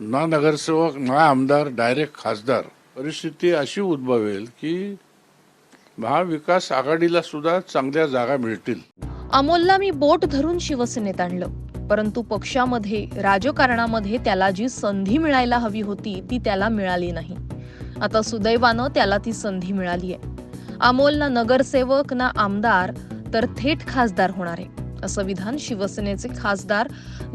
ना नगरसेवक ना आमदार डायरेक्ट खासदार. परिस्थिती अशी उद्भवेल की महाविकास आघाडीला सुद्धा चांगल्या जागा मिळतील. अमोलला मी बोट धरून शिवसेनेत आणलं. परंतु पक्षामध्ये राजकारणामध्ये त्याला जी संधी मिळायला हवी होती ती त्याला मिळाली नाही. आता सुदैवानं त्याला ती संधी मिळाली आहे अमोल ना नगरसेवक ना आमदार तर थेट खासदार होणार आहे असं विधान शिवसेनेचे खासदार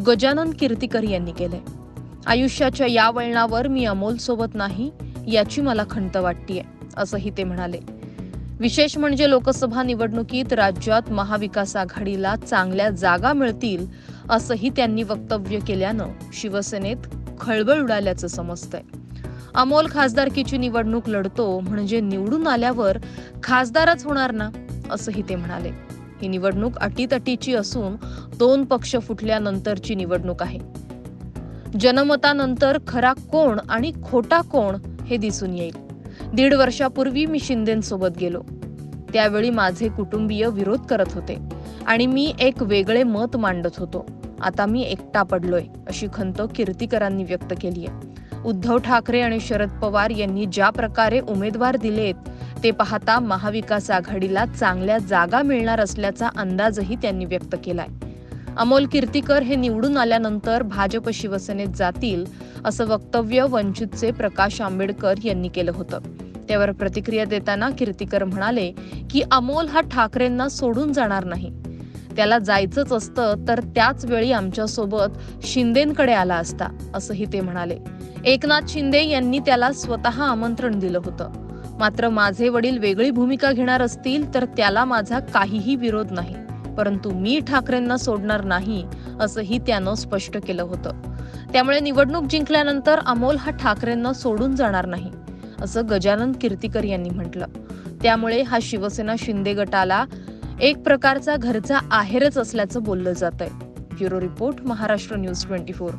गजानन कीर्तिकर यांनी केलंय. आयुष्याच्या या वळणावर मी अमोल सोबत नाही याची मला खंत वाटतीये असंही ते म्हणाले. विशेष म्हणजे लोकसभा निवडणुकीत राज्यात महाविकास आघाडीला चांगल्या जागा मिळतील असंही त्यांनी वक्तव्य केल्यानं शिवसेनेत खळबळ उडाल्याचं समजतंय. अमोल खासदारकीची निवडणूक लढतो म्हणजे निवडून आल्यावर खासदारच होणार ना असंही ते म्हणाले. ही निवडणूक अटीतटीची असून दोन पक्ष फुटल्यानंतरची निवडणूक आहे. जनमतानंतर खरा कोण आणि खोटा कोण हे दिसून येईल. दीड वर्षापूर्वी मी शिंदेसोबत गेलो. त्यावेळी माझे कुटुंबीय विरोध करत होते आणि मी एक वेगळे मत मांडत होतो. आता मी एकटा पडलोय अशी खंत कीर्तीकरांनी व्यक्त केली आहे. उद्धव ठाकरे आणि शरद पवार यांनी ज्या प्रकारे उमेदवार दिलेत ते पाहता महाविकास आघाडीला चांगल्या जागा मिळणार असल्याचा अंदाजही त्यांनी व्यक्त केलाय. अमोल कीर्तीकर हे निवडून आल्यानंतर भाजप शिवसेनेत जातील असं वक्तव्य वंचितचे प्रकाश आंबेडकर यांनी केलं होतं. त्यावर प्रतिक्रिया देताना कीर्तीकर म्हणाले की अमोल हा ठाकरेंना सोडून जाणार नाही. त्याला जायचंच असतं तर त्याच वेळी आमच्यासोबत शिंदेकडे आला असता असंही ते म्हणाले. एकनाथ शिंदे यांनी त्याला स्वतः आमंत्रण दिलं होतं. मात्र माझे वडील वेगळी भूमिका घेणार असतील तर त्याला माझा काहीही विरोध नाही. परंतु मी ठाकरेंना सोडणार नाही असंही त्यानं स्पष्ट केलं होतं. त्यामुळे निवडणूक जिंकल्यानंतर अमोल हा ठाकरेंना सोडून जाणार नाही असं गजानन कीर्तीकर यांनी म्हटलं. त्यामुळे हा शिवसेना शिंदे गटाला एक प्रकारचा घरचा आहेरच असल्याचं बोललं जात आहे bureau report Maharashtra news twenty four.